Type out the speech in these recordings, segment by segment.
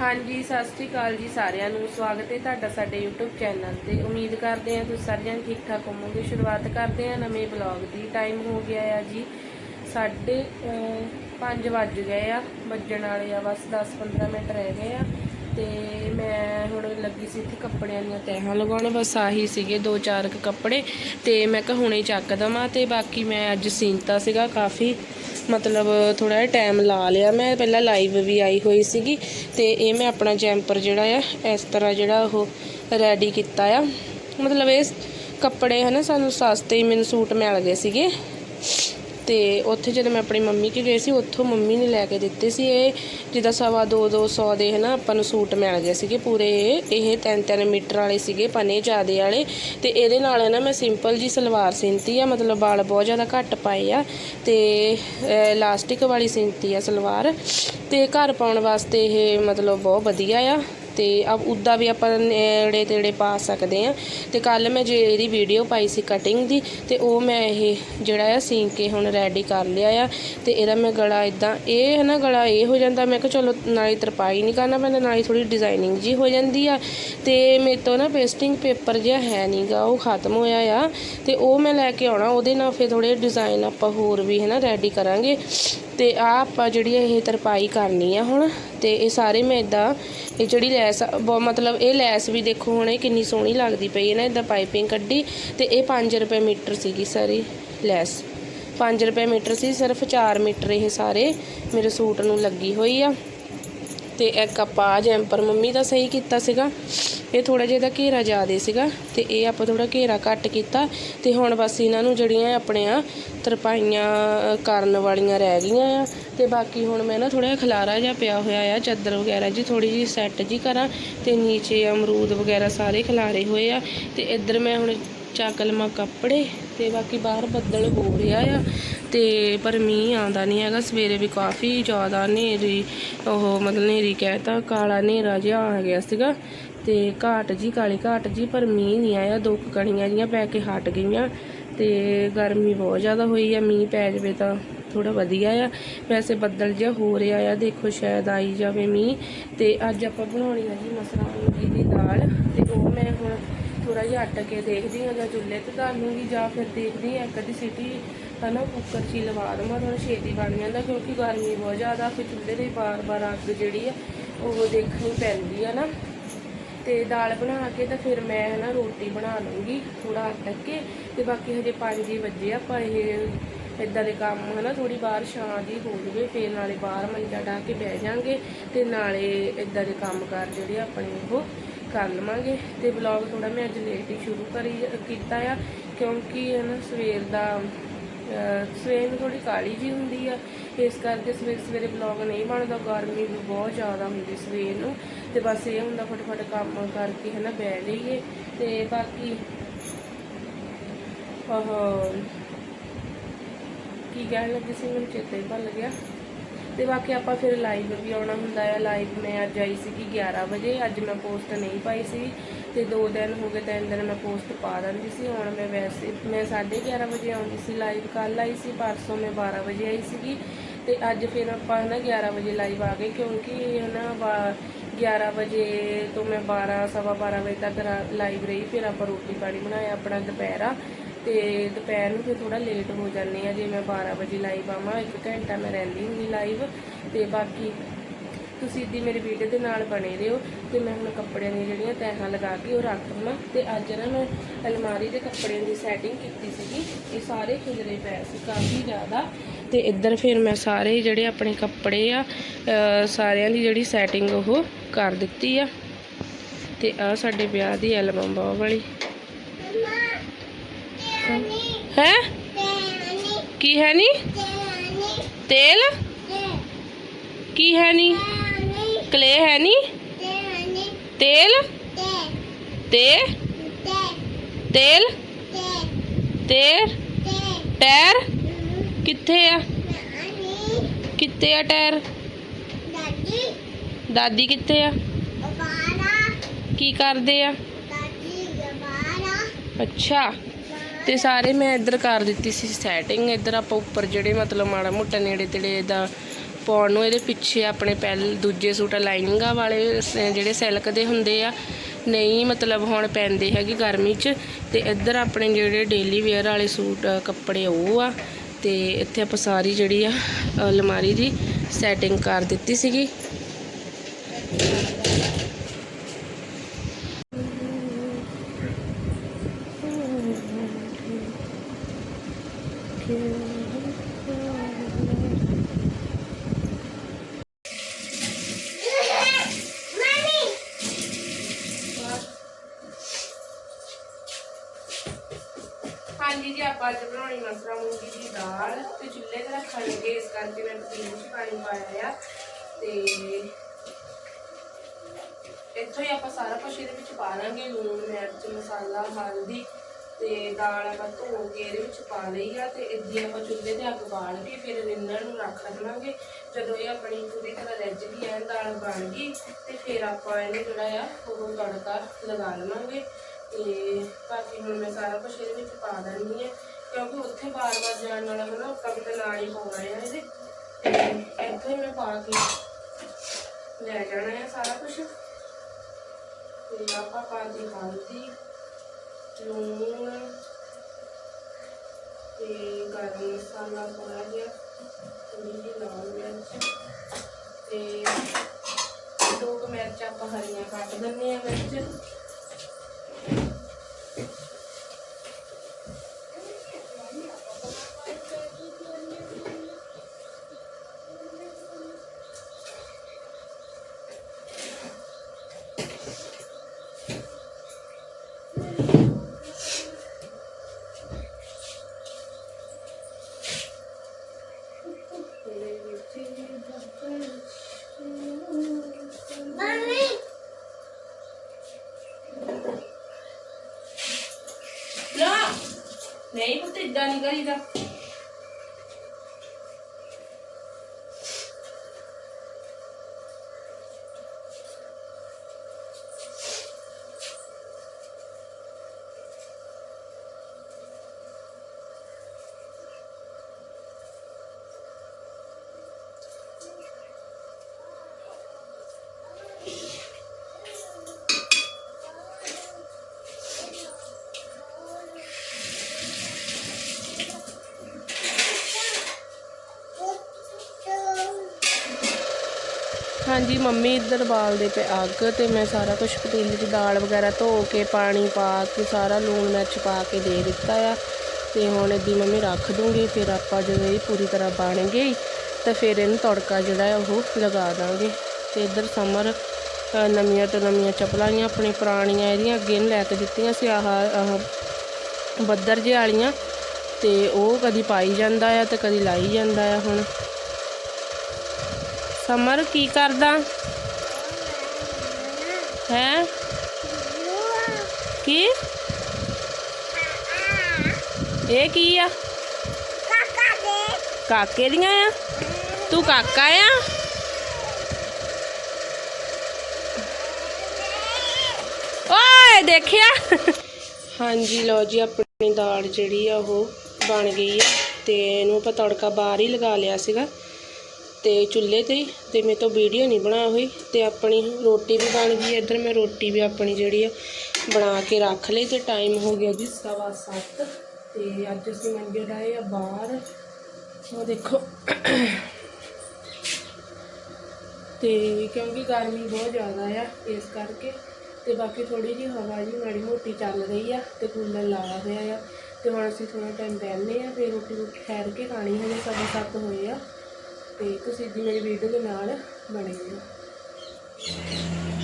ਹਾਂਜੀ, ਸਤਿ ਸ੍ਰੀ ਅਕਾਲ ਜੀ ਸਾਰਿਆਂ ਨੂੰ। ਸਵਾਗਤ ਹੈ ਤੁਹਾਡਾ ਸਾਡੇ YouTube ਚੈਨਲ ਤੇ। ਉਮੀਦ ਕਰਦੇ ਹਾਂ ਤੁਸੀਂ ਸਾਰਿਆਂ ਜਣ ਠੀਕ ਠਾਕ ਹੋਵੋਗੇ। ਸ਼ੁਰੂਆਤ ਕਰਦੇ ਹਾਂ ਨਵੇਂ ਬਲੌਗ ਦੀ। ਟਾਈਮ ਹੋ ਗਿਆ ਆ ਜੀ ਸਾਢੇ 5 ਵੱਜ ਗਏ ਆ। ਵੱਜਣ ਵਾਲੇ ਆ ਬਸ 10-15 ਮਿੰਟ ਰਹਿ ਗਏ ਆ। ਤੇ ਮੈਂ ਹੁਣ ਲੱਗੀ ਸੀ ਇੱਥੇ ਕੱਪੜਿਆਂ ਦੀਆਂ ਤਹਿਾਂ ਲਗਾਉਣ, ਬਸ ਆਹੀ ਸੀਗੇ ਦੋ ਚਾਰ ਕੁ ਕੱਪੜੇ ਤੇ ਮੈਂ ਕਿਹਾ ਹੁਣੇ ਚੱਕ ਦਵਾਂ ਤੇ ਬਾਕੀ ਮੈਂ ਅੱਜ ਸੀਨਤਾ ਸੀਗਾ ਕਾਫੀ, ਮਤਲਬ ਥੋੜਾ ਜਿਹਾ ਟਾਈਮ ਲਾ ਲਿਆ ਮੈਂ, ਪਹਿਲਾਂ ਲਾਈਵ ਵੀ ਆਈ ਹੋਈ ਸੀਗੀ ਤੇ ਇਹ ਮੈਂ ਆਪਣਾ ਜੈਂਪਰ ਜਿਹੜਾ ਆ, ਇਸ ਤਰ੍ਹਾਂ ਜਿਹੜਾ ਉਹ ਰੈਡੀ ਕੀਤਾ ਆ। ਮਤਲਬ ਇਹ ਕੱਪੜੇ ਹਨਾ ਸਾਨੂੰ ਸਸਤੇ ਹੀ ਮੈਨੂੰ ਸੂਟ ਮਿਲ ਗਏ ਸੀਗੇ। ਤੇ ਉੱਥੇ ਜਦੋਂ ਮੈਂ ਆਪਣੀ ਮੰਮੀ ਕੇ ਗਈ ਸੀ, ਉੱਥੋਂ ਮੰਮੀ ਨੇ ਲੈ ਕੇ ਦਿੱਤੇ ਸੀ ਇਹ, ਜਿੱਦਾਂ ਸਵਾ ਦੋ ਦੋ ਸੌ ਦੇ, ਹਨਾ, ਆਪਾਂ ਨੂੰ ਸੂਟ ਮਿਲ ਗਏ ਸੀਗੇ ਪੂਰੇ ਇਹ 3-3 ਮੀਟਰ ਵਾਲੇ ਸੀਗੇ, ਪਨੇ ਜ਼ਿਆਦੇ ਵਾਲੇ। ਤੇ ਇਹਦੇ ਨਾਲ ਹੈ ਨਾ ਮੈਂ ਸਿੰਪਲ ਜੀ ਸਲਵਾਰ ਸਿੰਤੀ ਆ, ਮਤਲਬ ਵਾਲ ਬਹੁਤ ਜ਼ਿਆਦਾ ਘੱਟ ਪਾਏ ਆ। ਤੇ ਇਲਾਸਟਿਕ ਵਾਲੀ ਸਿੰਤੀ ਆ ਸਲਵਾਰ। ਤੇ ਘਰ ਪਾਉਣ ਵਾਸਤੇ ਇਹ ਮਤਲਬ ਬਹੁਤ ਵਧੀਆ ਆ। ਤੇ ਅਬ ਉੱਦਾਂ ਵੀ ਆਪਾਂ ਨੇੜੇ ਤੇੜੇ ਪਾ ਸਕਦੇ ਆ ਤੇ ਕੱਲ ਮੈਂ ਜੇ ਇਹਦੀ ਵੀਡੀਓ ਪਾਈ ਸੀ ਕਟਿੰਗ ਦੀ, ਤੇ ਉਹ ਮੈਂ ਇਹ ਜਿਹੜਾ ਆ ਸੀਨ ਕੇ ਹੁਣ ਰੈਡੀ ਕਰ ਲਿਆ ਆ। ਤੇ ਇਹਦਾ ਮੈਂ ਗਲਾ ਇਦਾਂ ਇਹ ਹੈ ਨਾ ਗਲਾ ਇਹ ਹੋ ਜਾਂਦਾ, ਮੈਂ ਕਿਹਾ ਚਲੋ ਨਾਲੇ ਤਰਪਾਈ ਨਹੀਂ ਕਰਨਾ ਪੈਂਦਾ, ਨਾਲੇ ਥੋੜੀ ਡਿਜ਼ਾਈਨਿੰਗ ਜੀ ਹੋ ਜਾਂਦੀ ਆ। ਤੇ ਮੇਰੇ ਤੋਂ ਨਾ ਪੇਸਟਿੰਗ ਪੇਪਰ ਜਿਹਾ ਹੈ ਨਹੀਂਗਾ ਉਹ ਖਤਮ ਹੋਇਆ ਆ। ਤੇ ਉਹ ਮੈਂ ਲੈ ਕੇ ਆਉਣਾ, ਉਹਦੇ ਨਾਲ ਫਿਰ ਥੋੜੇ ਡਿਜ਼ਾਈਨ ਆਪਾਂ ਹੋਰ ਵੀ ਹੈ ਨਾ ਰੈਡੀ ਕਰਾਂਗੇ। ਤੇ ਆ ਆਪਾਂ ਜਿਹੜੀ ਇਹ ਤਰਪਾਈ ਕਰਨੀ ਆ ਹੁਣ ਤੇ ਇਹ ਸਾਰੇ ਮੈਂ ਇਦਾਂ ਇਹ ਜਿਹੜੀ ਲੈਸ ਆ, ਬਹੁਤ ਮਤਲਬ ਇਹ ਲੈਸ ਵੀ ਦੇਖੋ ਹੁਣ ਇਹ ਕਿੰਨੀ ਸੋਹਣੀ ਲੱਗਦੀ ਪਈ ਹੈ ਨਾ ਇਦਾਂ ਪਾਈਪਿੰਗ ਕੱਢੀ ਤੇ ਇਹ 5 ਰੁਪਏ ਮੀਟਰ ਸੀਗੀ ਸਾਰੀ ਲੈਸ। 5 ਰੁਪਏ ਮੀਟਰ ਸੀ ਸਿਰਫ 4 ਮੀਟਰ ਇਹ ਸਾਰੇ ਮੇਰੇ ਸੂਟ ਨੂੰ ਲੱਗੀ ਹੋਈ ਆ। ਤੇ ਇੱਕ ਆਪਾਂ ਜੈਂਪਰ ਮੰਮੀ ਦਾ ਸਹੀ ਕੀਤਾ ਸੀਗਾ। ਇਹ ਥੋੜਾ ਜਿਹਾ ਦਾ ਘੇਰਾ ਜ਼ਿਆਦਾ ਸੀਗਾ। ਤੇ ਇਹ ਆਪਾਂ ਥੋੜਾ ਘੇਰਾ ਘੱਟ ਕੀਤਾ। ਤੇ ਹੁਣ ਬਸ ਇਹਨਾਂ ਨੂੰ ਜਿਹੜੀਆਂ ਆਪਣੀਆਂ ਤਰਪਾਈਆਂ ਕਰਨ ਵਾਲੀਆਂ ਰਹਿ ਗਈਆਂ ਆ। ਤੇ ਬਾਕੀ ਹੁਣ ਮੈਂ ਨਾ ਥੋੜਾ ਜਿਹਾ ਖਲਾਰਾ ਜਿਹਾ ਪਿਆ ਹੋਇਆ ਆ, ਚਾਦਰ ਵਗੈਰਾ ਜੀ ਥੋੜੀ ਜੀ ਸੈੱਟ ਜੀ ਕਰਾਂ। ਤੇ ਨੀਚੇ ਅਮਰੂਦ ਵਗੈਰਾ ਸਾਰੇ ਖਲਾਰੇ ਹੋਏ ਆ। ਤੇ ਇੱਧਰ ਮੈਂ ਹੁਣ ਚੱਕ ਲਵਾਂ ਕੱਪੜੇ ਤੇ ਬਾਕੀ ਬਾਹਰ ਬੱਦਲ ਹੋ ਰਿਹਾ ਆ ਤੇ ਪਰ ਮੀਂਹ ਆਉਂਦਾ ਨਹੀਂ ਹੈਗਾ। ਸਵੇਰੇ ਵੀ ਕਾਫੀ ਜ਼ਿਆਦਾ ਹਨੇਰੀ, ਉਹ ਮਤਲਬ ਹਨੇਰੀ ਕਹਿਤਾ ਕਾਲਾ ਹਨੇਰਾ ਜਿਹਾ ਆ ਗਿਆ ਸੀਗਾ ਤੇ ਘਾਟ ਜੀ, ਕਾਲੀ ਘਾਟ ਜੀ, ਪਰ ਮੀਂਹ ਨਹੀਂ ਆਇਆ। ਦੋ ਕਣੀਆਂ ਜੀਆਂ ਪੈ ਕੇ ਹਟ ਗਈਆਂ ਤੇ ਗਰਮੀ ਬਹੁਤ ਜ਼ਿਆਦਾ ਹੋਈ ਆ। ਮੀਂਹ ਪੈ ਜਾਵੇ ਤਾਂ ਥੋੜਾ ਵਧੀਆ ਆ। ਵੈਸੇ ਬੱਦਲ ਜਿਹਾ ਹੋ ਰਿਹਾ ਆ, ਦੇਖੋ ਸ਼ਾਇਦ ਆਈ ਜਾਵੇ ਮੀਂਹ ਤੇ ਅੱਜ ਆਪਾਂ ਬਣਾਉਣੀ ਆ ਜੀ ਮਸਰਾ ਮੂੰਗੀ ਦੀ ਦਾਲ ਤੇ ਉਹ ਮੈਂ ਹੁਣ ਥੋੜਾ ਜਿਹਾ ਅੱਟ ਕੇ ਦੇਖਦੀ ਹਾਂ ਜਾਂ ਚੁੱਲ੍ਹੇ ਤੇ ਧਰ ਲੂੰਗੀ ਜਾਂ ਫਿਰ ਦੇਖਦੀ ਹਾਂ ਇੱਕ ਅੱਧੀ ਸੀਟੀ, ਹਨਾ, ਕੁੱਕਰ 'ਚ ਹੀ ਲਵਾ ਦਵਾਂ ਥੋੜਾ ਛੇਤੀ ਬਣ ਜਾਂਦਾ ਕਿਉਂਕਿ ਗਰਮੀ ਬਹੁਤ ਜ਼ਿਆਦਾ, ਫਿਰ ਚੁੱਲ੍ਹੇ ਦੇ ਬਾਰ-ਬਾਰ ਅੱਗ ਜਿਹੜੀ ਆ, ਉਹ ਦੇਖਣੀ ਪੈਂਦੀ ਆ ਨਾ। ਤੇ ਦਾਲ ਬਣਾ ਕੇ ਤਾਂ ਫਿਰ ਮੈਂ, ਹਨਾ, ਰੋਟੀ ਬਣਾ ਲੂੰਗੀ ਥੋੜਾ ਅੱਟ ਕੇ ਤੇ ਬਾਕੀ ਹਜੇ 5 ਹੀ ਵਜੇ ਆਪਾਂ ਇਹ ਇਦਾਂ ਦੇ ਕੰਮ, ਹਨਾ ਥੋੜੀ ਬਾਹਰ ਛਾਂ ਦੀ ਹੋ ਜਵੇ, ਫਿਰ ਨਾਲੇ ਬਾਹਰ ਮੰਜਾ ਢਾ ਕੇ ਬਹਿ ਜਾਾਂਗੇ ਤੇ ਨਾਲੇ ਇਦਾਂ ਦੇ ਕੰਮ ਕਰ ਜਿਹੜੇ ਆਪਣੇ ਉਹ ਕਰ ਲਵਾਂਗੇ ਤੇ ਵਲੌਗ ਥੋੜਾ ਮੈਂ ਅੱਜ ਲੇਟ ਹੀ ਸ਼ੁਰੂ ਕਰੀ ਕੀਤਾ ਆ, ਕਿਉਂਕਿ ਨਾ ਸਵੇਰ ਦਾ ਸਵੇਰ ਨੂੰ ਥੋੜੀ ਕਾਲੀ ਜੀ ਹੁੰਦੀ ਆ। ਇਸ ਕਰਕੇ ਸਵੇਰੇ ਸਵੇਰੇ ਵਲੌਗ ਨਹੀਂ ਬਣਦਾ, ਗਰਮੀ ਵੀ ਬਹੁਤ ਜ਼ਿਆਦਾ ਹੁੰਦੀ ਸਵੇਰ ਨੂੰ। ਤੇ ਬਸ ਇਹ ਹੁੰਦਾ ਫਟਾਫਟ ਕੰਮ ਕਰਕੇ ਹਨਾ ਬਹਿ ਜਾਈਏ। ਤੇ ਬਾਕੀ ਉਹ ਕੀ ਕਹਿਣ ਲੱਗੀ ਸੀ, ਮੈਨੂੰ ਚੇਤਾ ਹੀ ਭੁੱਲ ਗਿਆ। ਤੇ ਬਾਕੀ ਆਪਾਂ ਫਿਰ ਲਾਈਵ ਵੀ ਆਉਣਾ ਹੁੰਦਾ ਹੈ ਲਾਈਵ ਮੈਂ ਅੱਜ ਆਈ ਸੀਗੀ 11 ਵਜੇ। ਅੱਜ ਮੈਂ ਪੋਸਟ ਨਹੀਂ ਪਾਈ ਸੀ। ਤੇ ਦੋ ਦਿਨ ਹੋ ਗਏ, ਤਿੰਨ ਦਿਨ ਮੈਂ ਪੋਸਟ ਪਾ ਦਿੰਦੀ ਸੀ। ਹੁਣ ਮੈਂ ਵੈਸੇ, ਮੈਂ 11:30 ਵਜੇ ਆਉਂਦੀ ਸੀ ਲਾਈਵ ਕੱਲ ਆਈ ਸੀ, ਪਰਸੋਂ ਮੈਂ 12 ਵਜੇ ਆਈ ਸੀਗੀ। ਤੇ ਅੱਜ ਫਿਰ ਆਪਾਂ ਹਨਾ 11 ਵਜੇ ਲਾਈਵ ਆ ਗਏ। ਕਿਉਂਕਿ ਹਨਾ ਵਾ- 11 ਵਜੇ ਤੋਂ ਮੈਂ 12 ਸਵਾ 12 ਵਜੇ ਤੱਕ ਲਾਈਵ ਰਹੀ। ਫਿਰ ਆਪਾਂ ਰੋਟੀ ਪਾਣੀ ਬਣਾਇਆ, ਆਪਣਾ ਦੁਪਹਿਰਾ। ਤੇ ਦੁਪਹਿਰ ਨੂੰ ਫਿਰ ਥੋੜਾ ਲੇਟ ਹੋ ਜਾਂਦੇ ਆ, ਜੇ ਮੈਂ 12 ਵਜੇ ਲਾਈਵ ਆਵਾਂ, ਇੱਕ ਘੰਟਾ ਮੈਂ ਰਹਿੰਦੀ ਹੁੰਦੀ ਲਾਈਵ ਤੇ ਬਾਕੀ ਤੁਸੀਂ ਇੱਦੀ ਮੇਰੀ ਵੀਡੀਓ ਦੇ ਨਾਲ ਬਣੇ ਰਹੋ ਤੇ ਮੈਂ ਹੁਣ ਕੱਪੜਿਆਂ ਦੀਆਂ ਜਿਹੜੀਆਂ ਤੈਹਾਂ ਲਗਾ ਕੇ ਉਹ ਰੱਖ ਲਵਾਂ ਤੇ ਅੱਜ ਨਾ ਮੈਂ ਅਲਮਾਰੀ ਦੇ ਕੱਪੜਿਆਂ ਦੀ ਸੈਟਿੰਗ ਕੀਤੀ ਸੀਗੀ, ਇਹ ਸਾਰੇ ਖਿਲਰੇ ਪਏ ਸੀ ਕਾਫੀ ਜ਼ਿਆਦਾ ਤੇ ਇੱਧਰ ਫਿਰ ਮੈਂ ਸਾਰੇ ਜਿਹੜੇ ਆਪਣੇ ਕੱਪੜੇ ਆ ਸਾਰਿਆਂ ਦੀ ਜਿਹੜੀ ਸੈਟਿੰਗ ਉਹ ਕਰ ਦਿੱਤੀ ਆ ਤੇ ਆ ਸਾਡੇ ਵਿਆਹ ਦੀ ਐਲਬਮ ਬਹੁਤ ਵਾਲੀ। ਹੈ ਕੀ ਹੈ ਨੀ ਤੇਲ ਕੀ ਹੈ ਨੀ ਕਲੇ ਹੈ ਨੀ ਤੇਲ ਤੇ ਤੇਲ ਤੇ ਟਾਇਰ ਕਿੱਥੇ ਆ ਕਿੱਥੇ ਆ ਟਾਇਰ ਦਾਦੀ ਕਿੱਥੇ ਆ ਕੀ ਕਰਦੇ ਆ ਅੱਛਾ ਤੇ ਸਾਰੇ ਮੈਂ ਇੱਧਰ ਕਰ ਦਿੱਤੀ ਸੀ ਸੈਟਿੰਗ ਇੱਧਰ ਆਪਾਂ ਉੱਪਰ ਜਿਹੜੇ ਮਤਲਬ ਮਾੜਾ ਮੋਟਾ ਨੇੜੇ ਤੇੜੇ ਦਾ ਪਾਉਣ ਨੂੰ, ਇਹਦੇ ਪਿੱਛੇ ਆਪਣੇ ਪਹਿਲ ਦੂਜੇ ਸੂਟ ਲਾਈਨਿੰਗਾਂ ਵਾਲੇ ਜਿਹੜੇ ਸਿਲਕ ਦੇ ਹੁੰਦੇ ਆ, ਨਹੀਂ ਮਤਲਬ ਹੁਣ ਪੈਂਦੇ ਹੈਗੇ ਗਰਮੀ 'ਚ, ਤੇ ਇੱਧਰ ਆਪਣੇ ਜਿਹੜੇ ਡੇਲੀ ਵੇਅਰ ਵਾਲੇ ਸੂਟ, ਕੱਪੜੇ ਉਹ ਆ, ਤੇ ਇੱਥੇ ਆਪਾਂ ਸਾਰੀ ਜਿਹੜੀ ਆ, ਅਲਮਾਰੀ ਦੀ ਸੈਟਿੰਗ ਕਰ ਦਿੱਤੀ ਸੀਗੀ। ਹਾਂਜੀ ਜੀ, ਆਪਾਂ ਅੱਜ ਬਣਾਉਣੀ ਮਸਰਾ ਮੂੰਗੀ ਦੀ ਦਾਲ ਤੇ ਚੁੱਲ੍ਹੇ ਤੇ ਰੱਖਣ ਇਸ ਕਰਕੇ ਮੈਂ ਪਤੀਲੇ 'ਚ ਪਾਣੀ ਪਾਇਆ ਆ ਤੇ ਇੱਥੋਂ ਹੀ ਆਪਾਂ ਸਾਰਾ ਕੁਝ ਇਹਦੇ ਵਿੱਚ ਪਾ ਲਾਂਗੇ, ਲੂਣ, ਮਿਰਚ, ਮਸਾਲਾ, ਹਲਦੀ ਤੇ ਦਾਲ ਆਪਾਂ ਧੋ ਕੇ ਇਹਦੇ ਵਿੱਚ ਪਾ ਲਈ ਆ ਤੇ ਇੱਦੀ ਆਪਾਂ ਚੁੱਲ੍ਹੇ ਤੇ ਅੱਗ ਬਾਲ ਕੇ ਫਿਰ ਰਿੰਨਣ ਨੂੰ ਰੱਖ ਦੇਵਾਂਗੇ। ਜਦੋਂ ਇਹ ਆਪਣੀ ਪੂਰੀ ਤਰ੍ਹਾਂ ਰਿੱਝ ਗਈ ਐ ਦਾਲ ਬਣ ਗਈ ਤੇ ਫਿਰ ਆਪਾਂ ਇਹਨੂੰ ਜਿਹੜਾ ਆ, ਉਹ ਤੜਕਾ ਲਗਾ ਲਵਾਂਗੇ। ਤੇ ਬਾਕੀ ਹੁਣ ਮੈਂ ਸਾਰਾ ਕੁਝ ਇਹਦੇ ਵਿੱਚ ਪਾ ਦਿੰਦੀ ਆ ਕਿਉਂਕਿ ਉੱਥੇ ਬਾਰ-ਬਾਰ ਜਾਣ ਵਾਲਾ ਹਨਾ ਆਪਾਂ ਕਿਤੇ ਨਾਲ ਹੀ ਪਾਉਣਾ ਆ ਇਹਦੇ। ਤੇ ਇੱਥੇ ਮੈਂ ਪਾ ਕੇ ਲੈ ਜਾਣਾ ਹੈ ਸਾਰਾ ਕੁਝ ਤੇ ਆਪਾਂ ਪਾ ਦੀ ਹਲਦੀ, ਲੂਣ ਤੇ ਗਰਮ ਮਸਾਲਾ ਥੋੜਾ ਜਿਹਾ ਥੋੜੀ ਜਿਹੀ ਲਾਲ ਮਿਰਚ ਤੇ ਦੋ ਕੁ ਮਿਰਚ ਆਪਾਂ ਹਰੀਆਂ ਕੱਟ ਦਿੰਦੇ ਆ ਮਿਰਚ। ਨਹੀਂ ਪੁੱਤ ਇਦਾਂ ਹਾਂਜੀ, ਮੰਮੀ ਇੱਧਰ ਬਾਲਦੇ ਪਏ ਅੱਗ ਤੇ ਮੈਂ ਸਾਰਾ ਕੁਝ ਪਤੀਲੇ 'ਚ ਦਾਲ ਵਗੈਰਾ ਧੋ ਕੇ, ਪਾਣੀ ਪਾ ਕੇ, ਸਾਰਾ ਲੂਣ ਮਿਰਚ ਪਾ ਕੇ ਦੇ ਦਿੱਤਾ ਆ। ਤੇ ਹੁਣ ਇਹਦੀ ਮੰਮੀ ਰੱਖ ਦੂੰਗੀ, ਫਿਰ ਆਪਾਂ ਜਦੋਂ ਇਹ ਪੂਰੀ ਤਰ੍ਹਾਂ ਬਣ ਗਈ, ਤਾਂ ਫਿਰ ਇਹਨੂੰ ਤੜਕਾ ਜਿਹੜਾ ਹੈ ਉਹ ਲਗਾ ਦਾਂਗੇ। ਤੇ ਇੱਧਰ ਸਮਰ ਨਵੀਆਂ ਤੋਂ ਨਵੀਆਂ ਚੱਪਲਾਂ ਹੀ ਆਪਣੀ ਪੁਰਾਣੀਆਂ ਇਹਦੀਆਂ ਅੱਗੇ ਨੂੰ ਲੈ ਕੇ ਦਿੱਤੀਆਂ ਸੀ, ਆਹ ਆਹ ਬੱਦਰ ਜਿਹੇ ਵਾਲੀਆਂ। ਤੇ ਉਹ ਕਦੀ ਪਾਈ ਜਾਂਦਾ ਆ ਤੇ ਕਦੀ ਲਾਈ ਜਾਂਦਾ ਆ ਹੁਣ। ਸਮਰ, ਕੀ ਕਰਦਾ? ਹੈ? ਕੀ? ਇਹ ਕੀ ਆ? ਕਾਕੇ ਦੀਆਂ ਆ? ਤੂੰ ਕਾਕਾ ਆ? ਓਏ, ਦੇਖਿਆ? ਹਾਂਜੀ, ਲਓ ਜੀ, ਆਪਣੀ ਦਾਲ ਜਿਹੜੀ ਆ ਉਹ ਬਣ ਗਈ ਆ ਤੇ ਇਹਨੂੰ ਆਪਾਂ ਤੜਕਾ ਬਾਹਰ ਹੀ ਲਗਾ ਲਿਆ ਸੀਗਾ। ਅਤੇ ਚੁੱਲ੍ਹੇ ਤੇ ਅਤੇ ਮੇਰੇ ਤੋਂ ਵੀਡੀਓ ਨਹੀਂ ਬਣਾ ਹੋਈ ਅਤੇ ਆਪਣੀ ਰੋਟੀ ਵੀ ਬਣ ਗਈ ਇੱਧਰ ਮੈਂ ਰੋਟੀ ਵੀ ਆਪਣੀ ਜਿਹੜੀ ਆ ਬਣਾ ਕੇ ਰੱਖ ਲਈ ਅਤੇ ਟਾਈਮ ਹੋ ਗਿਆ ਜੀ ਸਵਾ ਸੱਤ ਅਤੇ ਅੱਜ ਅਸੀਂ ਮੰਗੇ ਰਹੇ ਆ ਬਾਹਰ। ਉਹ ਦੇਖੋ। ਤੇ ਕਿਉਂਕਿ ਗਰਮੀ ਬਹੁਤ ਜ਼ਿਆਦਾ ਆ ਇਸ ਕਰਕੇ ਤੇ ਬਾਕੀ ਥੋੜੀ ਜਿਹੀ ਹਵਾ ਜੀ ਮਾੜੀ ਮੋਟੀ ਚੱਲ ਰਹੀ ਆ ਤੇ ਕੂਲਰ ਲਾਇਆ ਹੋਇਆ ਆ ਤੇ ਹੁਣ ਅਸੀਂ ਥੋੜਾ ਟਾਈਮ ਬਹਿਨੇ ਆ ਫਿਰ ਰੋਟੀ ਰੋਟੀ ਠਹਿਰ ਕੇ ਖਾਣੀ ਹਜੇ ਸਵਾ ਸੱਤ ਹੋਏ ਆ। ਤੇ ਤੁਸੀਂ ਦੀ ਮੇਰੀ ਵੀਡੀਓ ਦੇ ਨਾਲ ਬਣੇ ਰਹੋ।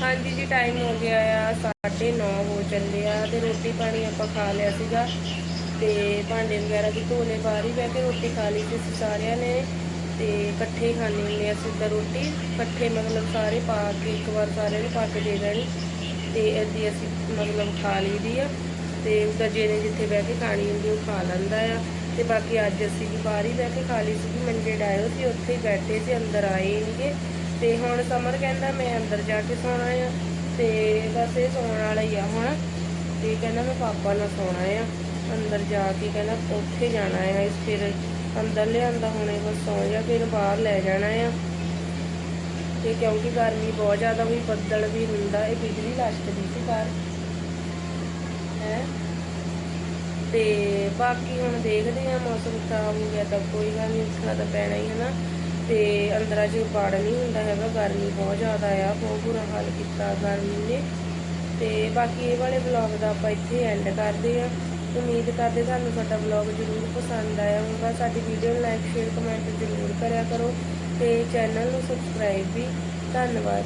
ਹਾਂਜੀ ਜੀ ਟਾਈਮ ਹੋ ਗਿਆ ਆ 9:30 ਹੋ ਚੱਲੇ ਆ ਤੇ ਰੋਟੀ ਪਾਣੀ ਆਪਾਂ ਖਾ ਲਿਆ ਸੀਗਾ ਤੇ ਭਾਂਡੇ ਵਗੈਰਾ ਵੀ ਧੋ ਲਏ ਬਾਹਰ ਹੀ ਬਹਿ ਕੇ ਰੋਟੀ ਖਾ ਲਈ ਸੀ ਅਸੀਂ ਸਾਰਿਆਂ ਨੇ ਤੇ ਇਕੱਠੇ ਹੀ ਖਾਣੇ ਹੁੰਦੇ ਅਸੀਂ ਤਾਂ ਰੋਟੀ। ਇਕੱਠੇ ਮਤਲਬ ਸਾਰੇ ਪਾ ਕੇ ਇੱਕ ਵਾਰ ਸਾਰਿਆਂ ਨੂੰ ਪਾ ਕੇ ਦੇ ਦੇਣੀ ਤੇ ਏਦੀ ਅਸੀਂ ਮਤਲਬ ਖਾ ਲਈਦੀ ਆ ਤੇ ਉਹਦਾ ਜਿਹਨੇ ਜਿੱਥੇ ਬਹਿ ਕੇ ਖਾਣੀ ਹੁੰਦੀ ਉਹ ਖਾ ਲੈਂਦਾ ਆ। ਤੇ ਬਾਕੀ ਅੱਜ ਅਸੀਂ ਵੀ ਬਾਹਰ ਹੀ ਬਹਿ ਕੇ ਖਾ ਲਈ ਸੀ ਮੰਜੇ ਡਾਇਓ ਸੀ, ਉੱਥੇ ਹੀ ਬੈਠੇ ਸੀ, ਅੰਦਰ ਆਏ ਨਹੀਂਗੇ ਤੇ ਹੁਣ ਸਮਰ ਕਹਿੰਦਾ ਮੈਂ ਅੰਦਰ ਜਾ ਕੇ ਸੌਣਾ ਆ, ਤੇ ਬਸ ਇਹ ਸੌਣ ਵਾਲਾ ਹੀ ਆ ਹੁਣ। ਤੇ ਕਹਿੰਦਾ ਮੈਂ ਪਾਪਾ ਨਾਲ ਸੌਣਾ ਆ, ਅੰਦਰ ਜਾ ਕੇ ਕਹਿੰਦਾ ਉੱਥੇ ਜਾਣਾ ਆ, ਇਸ ਫਿਰ ਅੰਦਰ ਲਿਆਂਦਾ ਹੁਣੇ, ਬਸ ਸੌ ਜਾ, ਫਿਰ ਬਾਹਰ ਲੈ ਜਾਣਾ ਆ। ਤੇ ਕਿਉਂਕਿ ਗਰਮੀ ਬਹੁਤ ਜ਼ਿਆਦਾ ਹੋਈ, ਬੱਦਲ ਵੀ ਹੁੰਦਾ, ਇਹ ਬਿਜਲੀ ਲਸ਼ਕਦੀ ਸੀ ਬਾਹਰ ਹੈ? ਤੇ ਬਾਕੀ ਹੁਣ ਦੇਖਦੇ ਆ ਮੌਸਮ ਖਰਾਬ ਹੋ ਗਿਆ ਤਾਂ ਕੋਈ ਗੱਲ ਨਹੀਂ, ਉੱਠਣਾ ਤਾਂ ਪੈਣਾ ਹੀ ਹੈ ਨਾ। ਤੇ ਅੰਦਰਾਂ 'ਚ ਵੜ ਨਹੀਂ ਹੁੰਦਾ ਹੈਗਾ, ਗਰਮੀ ਬਹੁਤ ਜ਼ਿਆਦਾ ਆ, ਬਹੁਤ ਬੁਰਾ ਹਾਲ ਕੀਤਾ ਗਰਮੀ ਨੇ। ਤੇ ਬਾਕੀ ਇਹ ਵਾਲੇ ਵਲੌਗ ਦਾ ਆਪਾਂ ਇੱਥੇ ਐਂਡ ਕਰਦੇ ਆ ਉਮੀਦ ਕਰਦੇ ਤੁਹਾਨੂੰ ਸਾਡਾ ਵਲੌਗ ਜ਼ਰੂਰ ਪਸੰਦ ਆਇਆ ਹੋਊਗਾ। ਸਾਡੀ ਵੀਡੀਓ ਨੂੰ ਲਾਈਕ ਸ਼ੇਅਰ ਕਮੈਂਟ ਜ਼ਰੂਰ ਕਰਿਆ ਕਰੋ ਤੇ ਚੈਨਲ ਨੂੰ ਸਬਸਕ੍ਰਾਈਬ ਵੀ। ਧੰਨਵਾਦ।